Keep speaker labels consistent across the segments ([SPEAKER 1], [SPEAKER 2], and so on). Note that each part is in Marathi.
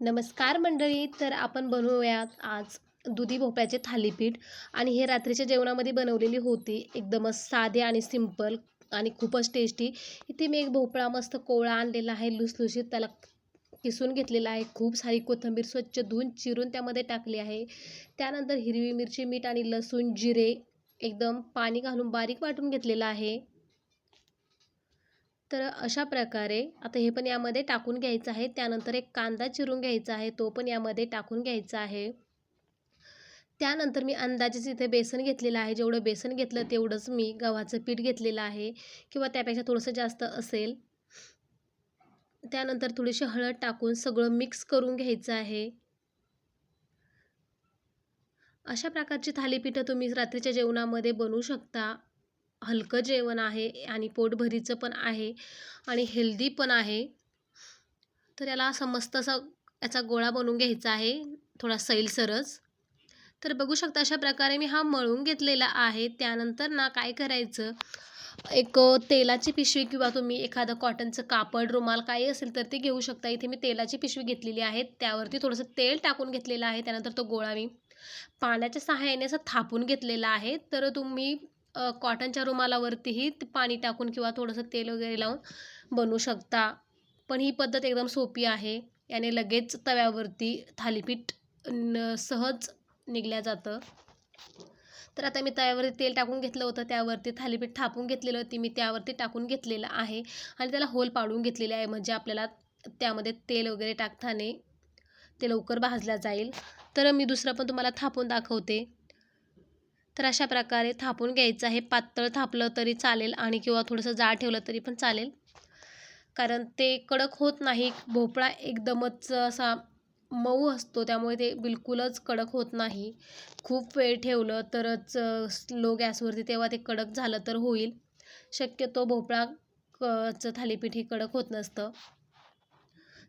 [SPEAKER 1] नमस्कार मंडळी तर आपण बनवूयात आज दुधी भोपळ्याचे थालीपीठ. आणि हे रात्रीच्या जेवणामध्ये बनवलेली होती. एकदमच साधे आणि सिंपल आणि खूपच टेस्टी इथे मी एक भोपळा मस्त कोवळा आणलेला आहे लुसलुशीत त्याला किसून घेतलेला आहे. खूप सारी कोथिंबीर स्वच्छ धुवून चिरून त्यामध्ये टाकली आहे. त्यानंतर हिरवी मिरची मीठ आणि लसूण जिरे एकदम पाणी घालून बारीक वाटून घेतलेलं आहे. तर अशा प्रकारे आता हे पण यामध्ये टाकून घ्यायचं आहे. त्यानंतर एक कांदा चिरून घ्यायचा आहे. तो पण यामध्ये टाकून घ्यायचा आहे. त्यानंतर मी अंदाजेच इथे बेसन घेतलेलं आहे जेवढं बेसन घेतलं तेवढंच मी गव्हाचं पीठ घेतलेलं आहे. किंवा त्यापेक्षा थोडंसं जास्त असेल. त्यानंतर थोडीशी हळद टाकून सगळं मिक्स करून घ्यायचं आहे. अशा प्रकारची थालीपीठं तुम्ही रात्रीच्या जेवणामध्ये बनवू शकता. हलकं जेवण आहे आणि पोटभरीचं पण आहे आणि हेल्दी पण आहे तर याला असं मस्त असा याचा गोळा बनवून घ्यायचा आहे थोडा सैलसरच. तर बघू शकता अशा प्रकारे मी हा मळून घेतलेला आहे. त्यानंतर ना काय करायचं? एक तेलाची पिशवी किंवा तुम्ही एखादं कॉटनचं कापड रुमाल काही असेल तर ते घेऊ शकता. इथे मी तेलाची पिशवी घेतलेली आहे. त्यावरती थोडंसं तेल टाकून घेतलेलं आहे. त्यानंतर तो गोळा मी पाण्याच्या सहाय्याने असं थापून घेतलेला आहे. तर तुम्ही कॉटनच्या रुमालावरतीही पाणी टाकून किंवा थोडंसं तेल वगैरे लावून बनवू शकता. पण ही पद्धत एकदम सोपी आहे. याने लगेच तव्यावरती थालीपीठ न सहज निघल्या जातं. तर आता मी तव्यावरती तेल टाकून घेतलं होतं. त्यावरती थालीपीठ थापून घेतलेलं होती. मी त्यावरती टाकून घेतलेलं आहे. आणि त्याला होल पाडून घेतलेले आहे. म्हणजे आपल्याला त्यामध्ये तेल वगैरे टाकताना ते लवकर भाजलं जाईल. तर मी दुसरं पण तुम्हाला थापून दाखवते. तर अशा प्रकारे थापून घ्यायचं आहे. पातळ थापलं तरी चालेल आणि किंवा थोडंसं जाड ठेवलं तरी पण चालेल. कारण ते कडक होत नाही. भोपळा एकदमच असा मऊ असतो त्यामुळे ते बिलकुलच कडक होत नाही. खूप वेळ ठेवलं तरच स्लो गॅसवरती तेव्हा ते कडक झालं तर होईल. शक्यतो भोपळा क चं थालीपीठ हे कडक होत नसतं.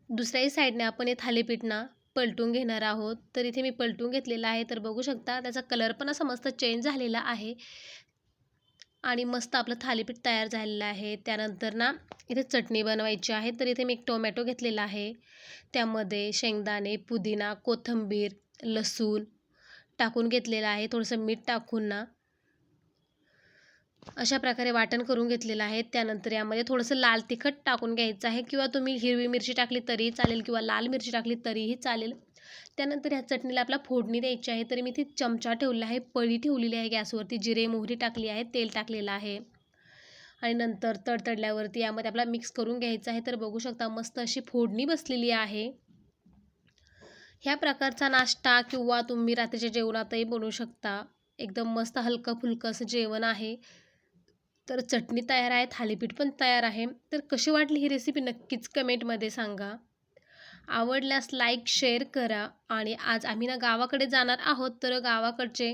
[SPEAKER 1] दुसऱ्याही साईडने आपण हे थालीपीठ ना पलटून घेणार आहोत. तर इथे मी पलटून घेतलेला आहे. तर बघू शकता त्याचा कलर पण असा मस्त चेंज झालेला आहे. आणि मस्त आपलं थालीपीठ तयार झालेलं आहे. त्यानंतर ना इथे चटणी बनवायची आहे. तर इथे मी एक टोमॅटो घेतलेला आहे. त्यामध्ये शेंगदाणे पुदिना कोथिंबीर लसूण टाकून घेतलेला आहे. थोडंसं मीठ टाकून ना. अशा प्रकारे वाटण करून घेतलेलं आहे. त्यानंतर यामध्ये थोडंसं लाल तिखट टाकून घ्यायचं आहे किंवा तुम्ही हिरवी मिरची टाकली तरीही चालेल किंवा लाल मिरची टाकली तरीही चालेल. त्यानंतर ह्या चटणीला आपला फोडणी द्यायची आहे. तरी मी ती चमचा ठेवलेला आहे. पळी ठेवलेली आहे गॅसवरती. जिरे मोहरी टाकली आहे. तेल टाकलेलं आहे. आणि नंतर तडतडल्यावरती यामध्ये आपला मिक्स करून घ्यायचं आहे. तर बघू शकता मस्त अशी फोडणी बसलेली आहे. ह्या प्रकारचा नाश्ता किंवा तुम्ही रात्रीच्या जेवणातही बनवू शकता. एकदम मस्त हलकं फुलकं असं जेवण आहे. तर चटणी तयार आहे थालीपीठ पण तयार आहे. तर कशी वाटली ही रेसिपी नक्कीच कमेंटमध्ये सांगा. आवडल्यास लाईक शेअर करा आणि आज आम्ही ना गावाकडे जाणार आहोत तर गावाकडचे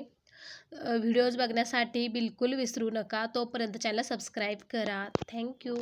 [SPEAKER 1] व्हिडिओज बघण्यासाठी बिलकुल विसरू नका. तोपर्यंत चॅनल सबस्क्राईब करा. थँक्यू